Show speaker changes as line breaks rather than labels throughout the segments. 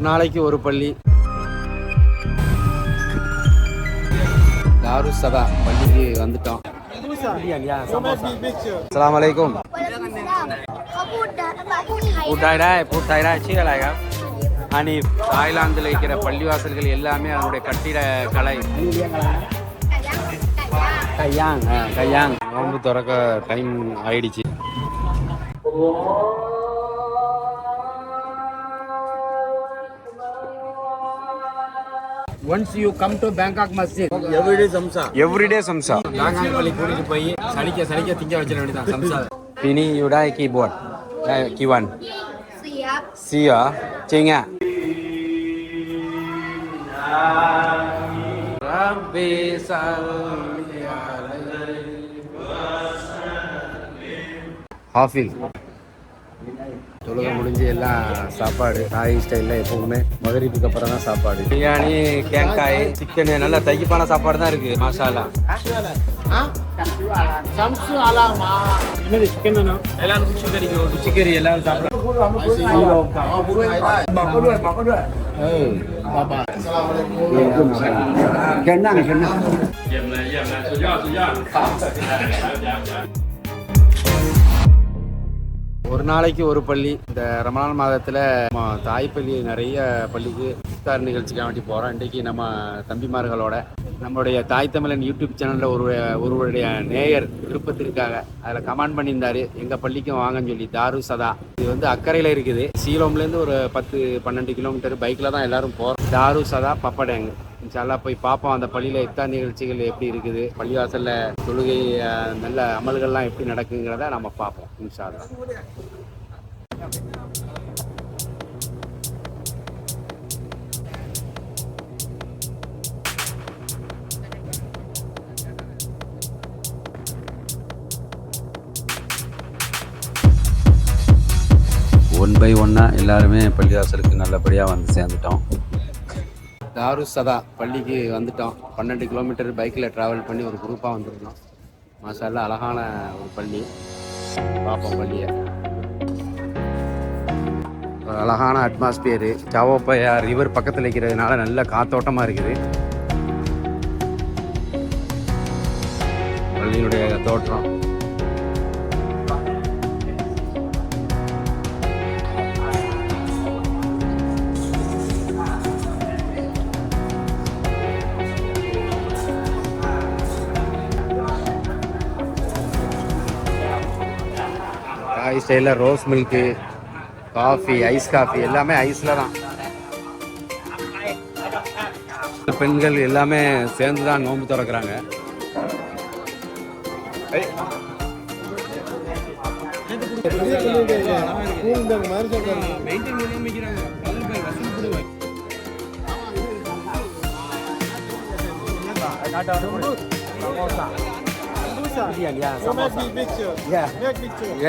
ஒரு நாளைக்கு ஒரு பள்ளி. தாருஸ் சதா? பள்ளிக்கு வந்துட்டோம். அஸ்லாம் வலைக்கும் பூட்டாயிடா பூட்டாயிடா சீரலாயா அணி தாய்லாந்தில் இருக்கிற பள்ளிவாசல்கள் எல்லாமே அதனுடைய கட்டிட கலை. கையாங். கையாங். நோன்பு திறக்க டைம் ஆயிடுச்சு. once you come to bangkok masjid everyday samsa. Everyday samsa. Bangkok wali puri ku poi sadika sadika thinga vechira vendi da
samsa. Pini yuda keyboard.
Kiwan siya. Siya. Chenga. Rabbi sal hafil. எல்லாம் சாப்பாடு தாய் ஸ்டைலில் எப்பவுமே. மகரிப்புக்கு அப்புறம் தான் சாப்பாடு. Biryani கேங்காய் chicken நல்லா தைப்பான சாப்பாடு தான் இருக்கு மசாலா எல்லாரும் சாப்பிடுறோம் ஒரு நாளைக்கு ஒரு பள்ளி. இந்த ரமணான் மாதத்தில் நம்ம தாய் பள்ளி நிறைய பள்ளிக்கு இஃப்தார் நிகழ்ச்சிக்காக வேண்டி போகிறோம் இன்றைக்கு நம்ம தம்பிமார்களோட நம்மளுடைய தாய் தமிழன் யூடியூப் சேனலில் ஒரு ஒருவருடைய நேயர் விருப்பத்திற்காக அதில் கமெண்ட் பண்ணியிருந்தாரு. எங்கள் பள்ளிக்கும் வாங்கன்னு சொல்லி தாரு சதா. இது வந்து அக்கறையில் இருக்குது. சீலோம்லேருந்து ஒரு பத்து பன்னெண்டு கிலோமீட்டர் பைக்கில் தான் எல்லோரும் போகிறோம் தாரு சதா பப்படேங்க. இன்ஷால்லா போய் பார்ப்போம். அந்த பள்ளியில் இஃப்தார் நிகழ்ச்சிகள் எப்படி இருக்குது? பள்ளிவாசலில் தொழுகை நல்ல அமல்கள்லாம் எப்படி நடக்குங்கிறத நம்ம பார்ப்போம் இன்ஷால்லா ஒன் பை ஒன்னாக எல்லாருமே பள்ளிவாசலுக்கு நல்லபடியாக வந்து சேர்ந்துட்டோம். தாரு சதா பள்ளிக்கு வந்துட்டோம். பன்னெண்டு கிலோமீட்டர் பைக்கில் ட்ராவல் பண்ணி ஒரு குரூப்பாக வந்துருந்தோம். மாசால அழகான ஒரு பள்ளி. பார்ப்போம் பள்ளியை. ஒரு அழகான அட்மாஸ்பியரு ஜாவோப்பையா ரிவர் பக்கத்தில் இருக்கிறதுனால நல்ல காத்தோட்டமாக இருக்குது. பள்ளியினுடைய தோற்றம். ஸ்டைலில் rose milk coffee ice coffee எல்லாமே ஐஸில் தான் பெண்கள் எல்லாமே சேர்ந்து தான் நோன்பு திறக்கிறாங்க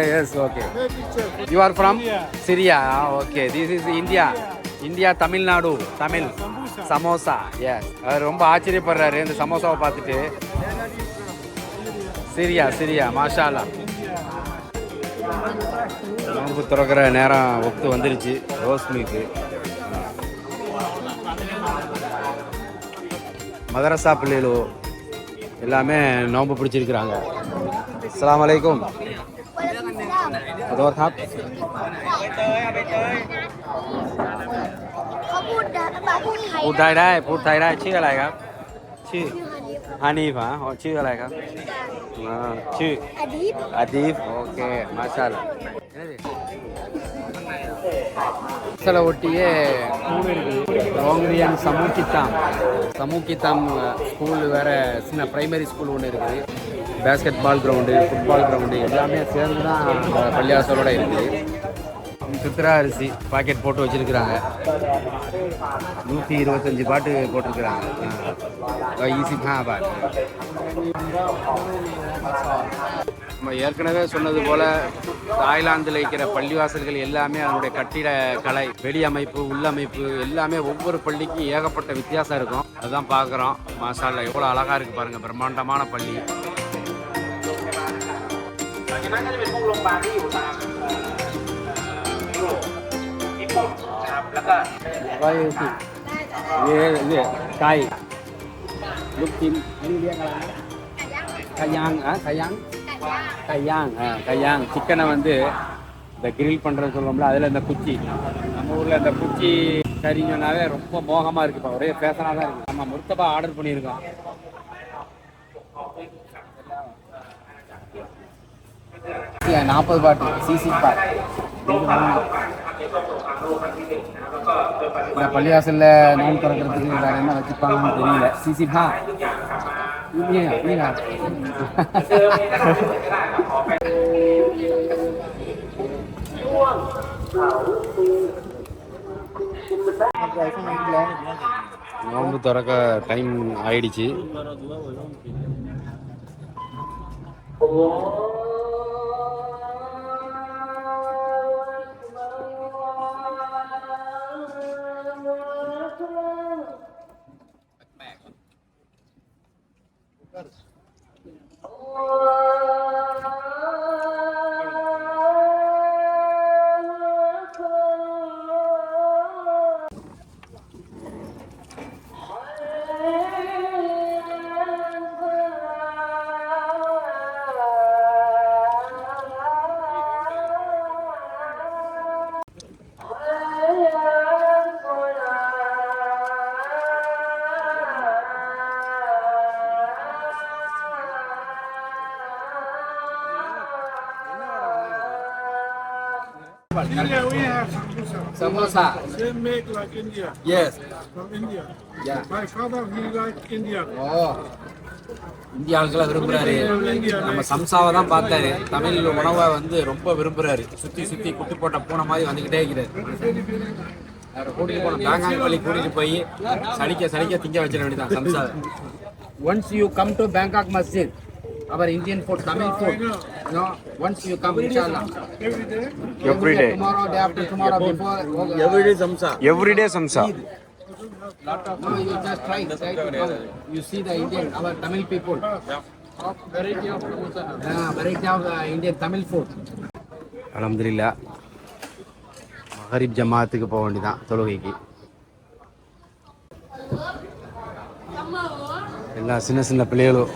yes okay you are from Syria okay this is India India Tamil Nadu Tamil samosa yes அவர் ரொம்ப ஆச்சரியப்படுறாரு இந்த சமோசாவை பார்த்துட்டு. சிரியா சிரியா மாஷாலா நோன்பு திறக்கிற நேரம் ஒத்து வந்துருச்சு. ரோஸ் மில்க்கு மதரசா பிள்ளைகளோ எல்லாமே நோம்பு பிடிச்சிருக்கிறாங்க. அஸ்லாம் வலைக்கும் ஒரு ஹாப் पूछ था रहा है पूछ
था रहा है
अच्छी गलाएगा अच्छी हनीफ हाँ और अच्छी गलाएगा अच्छी अदीप अदीप ओके माशाल्लाह சில ஒட்டியே ஸ்கூல் இருக்குது ரோங்கிரியன் சமூகித்தாம். சமூகித்தாம் ஸ்கூல் வேறு சின்ன ப்ரைமரி ஸ்கூல் ஒன்று இருக்குது. Basketball ground football ground எல்லாமே சேர்ந்து தான் பள்ளியாசலோடு இருக்குது. சித்திரா அரிசி பாக்கெட் போட்டு வச்சிருக்கிறாங்க. நூற்றி இருபத்தஞ்சி பாட்டு போட்டிருக்கிறாங்க. ஈஸி தான் பாட்டு நம்ம ஏற்கனவே சொன்னது போல் தாய்லாந்தில் இருக்கிற பள்ளிவாசல்கள் எல்லாமே அதனுடைய கட்டிட கலை வெளியமைப்பு உள்ளமைப்பு எல்லாமே ஒவ்வொரு பள்ளிக்கும் ஏகப்பட்ட வித்தியாசம் இருக்கும். அதுதான் பார்க்குறோம். மாசாலில் எவ்வளோ அழகாக இருக்குது பாருங்கள் பிரம்மாண்டமான பள்ளி. காய் லுக்கின் கயாங் கயாங் கையாங் கையாங். சிக்கனை வந்து இந்த கிரில் பண்ணுறது சொல்லுவோம்ல அதில் இந்த குச்சி. நம்ம ஊரில் இந்த குச்சி கறிஞ்சோனாவே ரொம்ப மோகமாக இருக்குப்பா. ஒரே ஃபேஷனாக தான் இருக்குது நம்ம முர்த்தப்பா ஆர்டர் பண்ணியிருக்கோம். நாற்பது பாட்டு. சிசி பாட் பள்ளிவாசலில் நோன் திறக்கிறதுக்கு வேறு என்ன வச்சுப்பாங்கன்னு தெரியல. சிசி தான் பா திறக்க டைம் ஆயிடுச்சு. Obrigado.
India, we have sambusa.
Samosa
They make like India,
yes
from India.
Yeah.
My father, he like India.
ஓ இந்திய ஆட்களை விரும்புறாரு. நம்ம சம்சாவை தான் பார்த்தாரு. தமிழ் உணவை வந்து ரொம்ப விரும்புறாரு. சுத்தி சுத்தி குட்டி போட்ட பூனை மாதிரி வந்துகிட்டே இருக்கிறாரு அவரை கூட்டிட்டு போன பேங்காக் பள்ளி கூட்டிட்டு போய் சலிக்க சலிக்க திங்க வச்சிட வேண்டியதான் சம்சா once you come to Bangkok Masjid our Indian food Tamil food no once you come இன்ஷால்லா
Every day,
every day tomorrow day after tomorrow before
everyday samosa everyday samosa
No, you just try, try to come. You see the Indian, our Tamil people. Variety of uh, variety of uh, Indian Tamil food. அலமதுல்லா மகரிப் ஜமாத்துக்கு போக வேண்டியதான் தொழுகைக்கு எல்லா சின்ன சின்ன பிள்ளைகளும்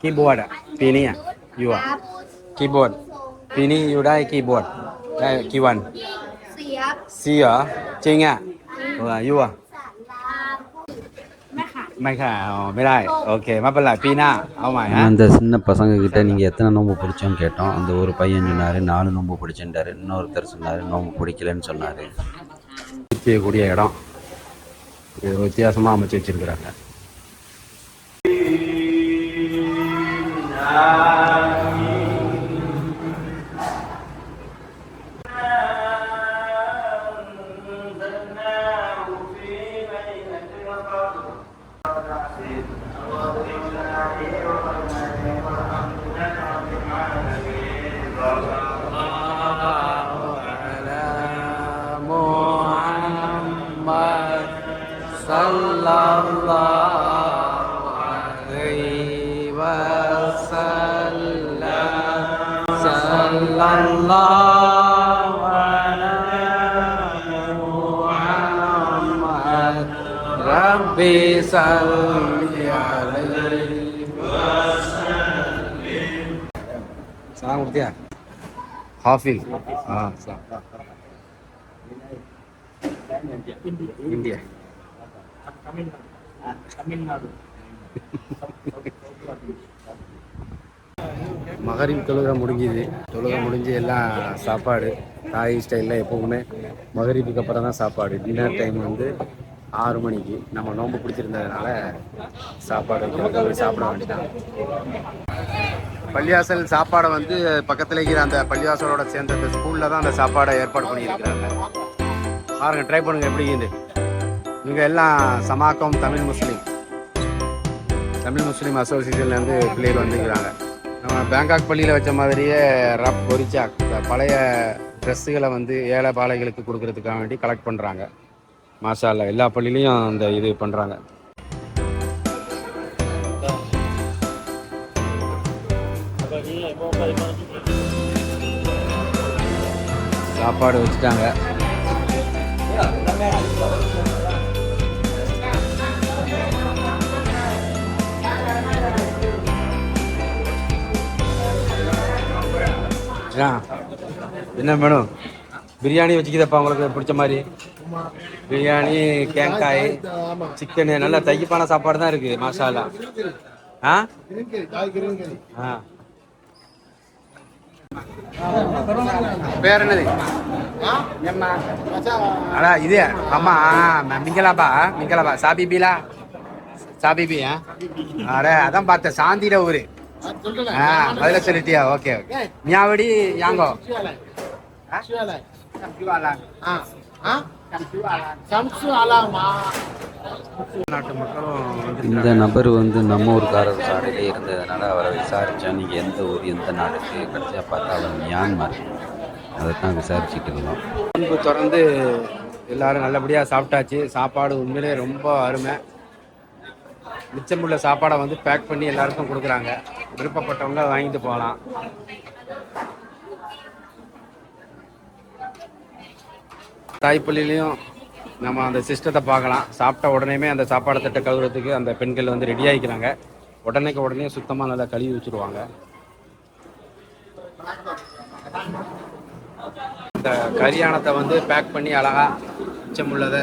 keyboard pini ya you are keyboard pini you dai keyboard dai keyone
เสียบ
see ya ching à Ờ, you à ไม่ค่ะอ๋อไม่ได้ โอเคไม่เป็นไรปีหน้า เอาใหม่ฮะ
அந்த சின்ன பசங்க கிட்ட நீங்கள் எத்தனை நோன்பு பிடிச்சோன்னு கேட்டோம் அந்த ஒரு பையன் சொன்னார் நாலு நோன்பு பிடிச்சிட்டாரு இன்னொருத்தர் சொன்னார் நோன்பு பிடிக்கலன்னு சொன்னார்
செய்யக்கூடிய இடம் இது வித்தியாசமாக அமைச்சு வச்சிருக்கிறாங்க. ربي صل عليه وسلم سلام عليكم حافظ اه صح India. India. மகரின் தொழுகை முடிஞ்சுது. தொழுகை முடிஞ்சு எல்லாம் சாப்பாடு. தாய் ஸ்டைலில் எப்பவுமே மகரிப்புக்கு அப்புறம் தான் சாப்பாடு. டின்னர் டைம் வந்து ஆறு மணிக்கு. நம்ம நோன்பு பிடிச்சிருந்ததுனால சாப்பாடு போய் சாப்பிட வேண்டியதான் பள்ளிவாசல் சாப்பாடை வந்து பக்கத்தில் இருக்கிற அந்த பள்ளிவாசலோட சேர்ந்த அந்த ஸ்கூலில் தான் அந்த சாப்பாடை ஏற்பாடு பண்ணியிருக்கிறாங்க. பாருங்க ட்ரை பண்ணுங்க எப்படி இருக்குது இவங்க எல்லாம் சமாக்கம் தமிழ் முஸ்லீம். தமிழ் முஸ்லீம் அசோசியேஷன்லேருந்து பிள்ளைகள் வந்துக்கிறாங்க நம்ம பேங்காக் பள்ளியில் வச்ச மாதிரியே ரப் ஒரிச்சாக் இந்த பழைய ட்ரெஸ்ஸுகளை வந்து ஏழை பாலைகளுக்கு கொடுக்கறதுக்காக வேண்டி கலெக்ட் பண்ணுறாங்க மாஷால எல்லா பள்ளியிலையும் அந்த இது பண்ணுறாங்க சாப்பாடு வச்சுட்டாங்க. என்ன மேடம்? பிரியாணி வச்சுக்கிதப்பா உங்களுக்கு பிடிச்ச மாதிரி. பிரியாணி தேங்காய் சிக்கனு நல்ல தைப்பான சாப்பாடு தான் இருக்குது மாஷாலா ஆ? ஆ. பேர் என்னது? அடா இது அம்மா மிங்கலாப்பா மிங்கலாப்பா சாபிபிலா? சாபிபி ஆ? அட அதான் பார்த்தேன் சாந்தியில ஊரு. ஆ பதில சொல்லிட்டியா ஓகே ஓகே. மியாவடி யாங்கோ?
இந்த நபர் வந்து நம்ம ஊருக்காரர் சாலையிலே இருந்ததுனால அவரை விசாரித்தோம் நீங்கள் எந்த ஊர் எந்த நாடுக்கு கடைசியாக பார்த்தா அவர் மியான்மர். அதை தான் விசாரிச்சுட்டு இருந்தோம்.
நோன்பு திறந்து எல்லாரும் நல்லபடியாக சாப்பிட்டாச்சு. சாப்பாடு உண்மையிலே ரொம்ப அருமை. மிச்சமுள்ள சாப்பாடை வந்து பேக் பண்ணி எல்லாருக்கும் கொடுக்குறாங்க. விருப்பப்பட்டவங்க வாங்கிட்டு போகலாம். தாய்ப்பள்ளிலையும் நம்ம அந்த சிஸ்டத்தை பார்க்கலாம். சாப்பிட்ட உடனேமே அந்த சாப்பாடு தட்டை கழுவுறதுக்கு அந்த பெண்கள் வந்து ரெடி ஆகிக்கிறாங்க உடனேக்கு உடனே சுத்தமாக நல்லா கழுவி வச்சுருவாங்க. இந்த கரியானத்தை வந்து பேக் பண்ணி அழகாக மிச்சம் உள்ளதை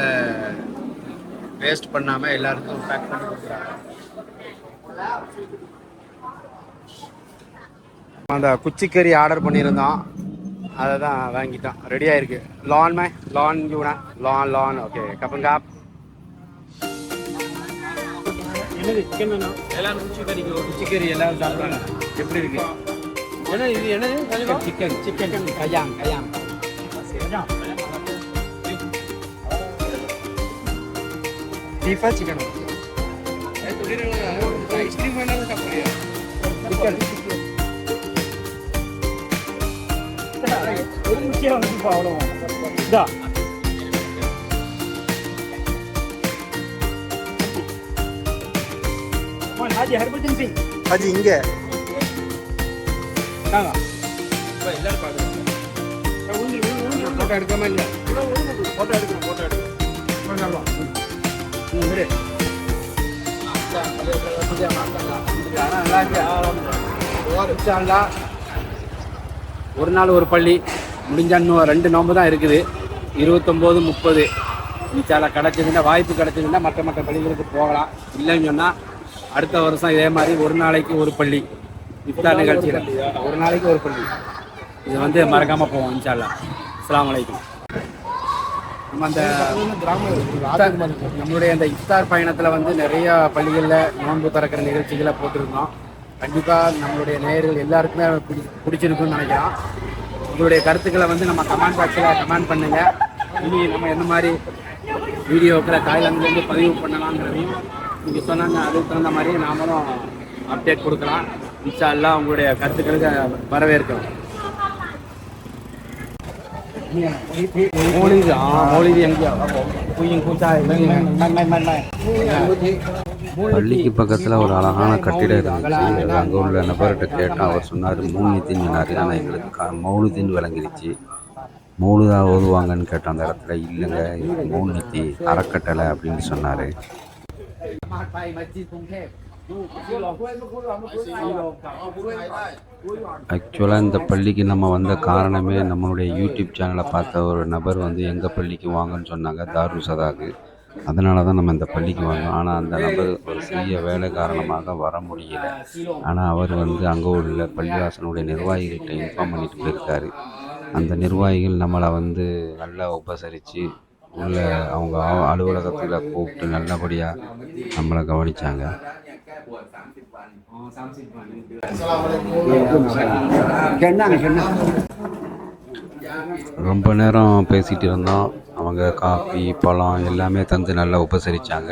வேஸ்ட் பண்ணாம எல்லாருக்கும் பேக் பண்ணி கொடுக்குறாங்க. அந்த குச்சிக்கறி ஆர்டர் பண்ணியிருந்தோம். அதை தான் வாங்கிட்டோம். ரெடி ஆயிருக்கு. லான் மே? லான் யூனா லான் லான் ஓகே கப்பன் காப் எல்லாரும் குச்சிக்கறி குச்சிக்கறி எல்லாரும் சாப்பிட்றாங்க. எப்படி இருக்கு? என்னது இது? என்னது? சிக்கன் சிக்கன் கயாங் கயாங் பீஃபா சிக்கன் ஐஸ்கிரீம் வேணாலும் சாப்பிடுறியா சிக்கன் அது இங்க எல்லாரும் பாக்குறாங்க போட்டோ எடுக்காம இல்ல போட்டோ எடுக்கணும் போட்டோ எடுக்கணும் ஒரு நாள் ஒரு பள்ளி முடிஞ்சா இன்னும் ரெண்டு நோம்பு தான் இருக்குது. இருபத்தொம்போது முப்பது. இன்ஷால்லா கிடச்சதுன்னா வாய்ப்பு கிடச்சதுன்னா மற்ற மற்ற பள்ளிகளுக்கு போகலாம். இல்லைன்னு சொன்னால் அடுத்த வருஷம் இதே மாதிரி ஒரு நாளைக்கு ஒரு பள்ளி. இஃப்தார் நிகழ்ச்சியில். ஒரு நாளைக்கு ஒரு பள்ளி. இது வந்து மறக்காமல் போவோம் இன்ஷால்லா அஸ்லாம் வலைக்கம் நம்ம அந்த நம்மளுடைய அந்த இஃப்தார் பயணத்தில் வந்து நிறைய பள்ளிகளில் நோன்பு திறக்கிற நிகழ்ச்சிகளை போட்டிருந்தோம். கண்டிப்பாக நம்மளுடைய நேயர்கள் எல்லாருக்குமே பிடி பிடிச்சிருக்குன்னு நினைக்கிறோம். உங்களுடைய கருத்துக்களை வந்து நம்ம கமெண்ட் பாக்ஸில் கமெண்ட் பண்ணுங்க. இனி நம்ம என்ன மாதிரி வீடியோக்களை தாய்லாந்துலேருந்து பதிவு பண்ணலாங்கிறதையும் நீங்கள் சொன்னாங்க அதுக்கு தகுந்த மாதிரி நாமளும் அப்டேட் கொடுக்கலாம். இன்ஷா எல்லாம் உங்களுடைய கருத்துக்களுக்கு வரவேற்கிறோம். மௌலிது
பள்ளிக்கு பக்கத்தில் ஒரு அழகான கட்டிடம் இருந்துச்சு. அங்கே உள்ள நபர்கிட்ட கேட்டோம் அவர் சொன்னார் மூணுத்தின்னு சொன்னார் ஆனால் எங்களுக்கு கா மௌனுத்தின்னு விளங்கிருச்சு. மௌனுதா ஓதுவாங்கன்னு கேட்டோம் அந்த இடத்துல இல்லைங்க இது மௌனித்தி அறக்கட்டளை அப்படின்னு சொன்னார். ஆக்சுவலாக இந்த பள்ளிக்கு நம்ம வந்த காரணமே நம்மளுடைய யூடியூப் சேனலை பார்த்த ஒரு நபர் வந்து எங்கள் பள்ளிக்கு வாங்கன்னு சொன்னாங்க தாரு சதாக்கு. அதனால தான் நம்ம இந்த பள்ளிக்கு வந்தோம். ஆனால் அந்த நபர் ஒரு சிறிய வேலை காரணமாக வர முடியல. ஆனால் அவர் வந்து அங்கே உள்ள பள்ளிவாசனுடைய நிர்வாகிகிட்ட இன்ஃபார்ம் பண்ணிட்டு போயிருக்காரு. அந்த நிர்வாகிகள் நம்மளை வந்து நல்லா உபசரித்து உள்ள அவங்க அலுவலகத்தில் கூப்பிட்டு நல்லபடியாக நம்மளை கவனிச்சாங்க. ரொம்ப நேரம் பேசிகிட்டு இருந்தோம். அவங்க காஃபி பழம் எல்லாமே தந்து நல்லா உபசரித்தாங்க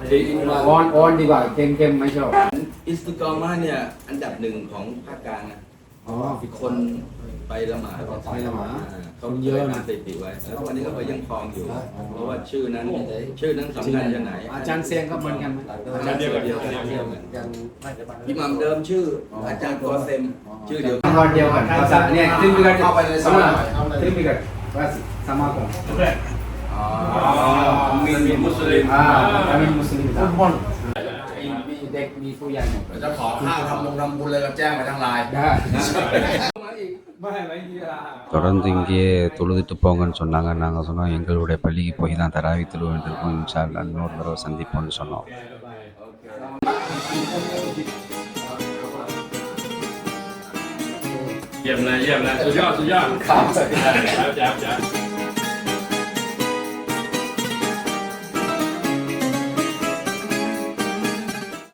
นมออนออนดีกว่าเค็มเค็มไม่ชอบ
อิสติกอมาเนี่ยอันดับหนึ่งของภาคกลางนะ
อ๋อ
คนไปละหมาด
ไปละหมาด
อ่เขาเยอะนะสถิติไว้ แล้ววันนี้ก็ไปยังคลองอยู่ เพราะว่าชื่อนั้นชื่อนั้นสำคัญจะไหน
อาจารย์เซียงก็เหมือนกันไหม
อาจารย์เดียวกันเดียวกันเดียวกันอิหมัมเดิมชื่อ อาจารย์กอเซมชื่อเดียวกัน
ตอนเดียวกันภาษาเนี่ยขึ้นไปกัน
เข้าไปเลยสมัยเอาเลย
ขึ้นไปกันว่าสมาคม
มีมีมุสลิม
อ่าอามินมุสลิมทุกคนมีเด็กมีผู้ใหญ่หมด
จะขอข้าวทำมงทำบุญเลยก็แจ้งไปทางไลน์
ได้
தொடர்ந்து இங்கேயே தொழுதுட்டு போங்கன்னு சொன்னாங்க நாங்கள் சொன்னோம் எங்களுடைய பள்ளிக்கு போய் தான் தராவி தொழுவதற்கும் இன்ஷா அல்லாஹ் இன்னொரு தடவை சந்திப்போம்னு சொன்னோம்
Diem này, diem này, สุดยอดสุดยอดครับแจ๋วแจ๋ว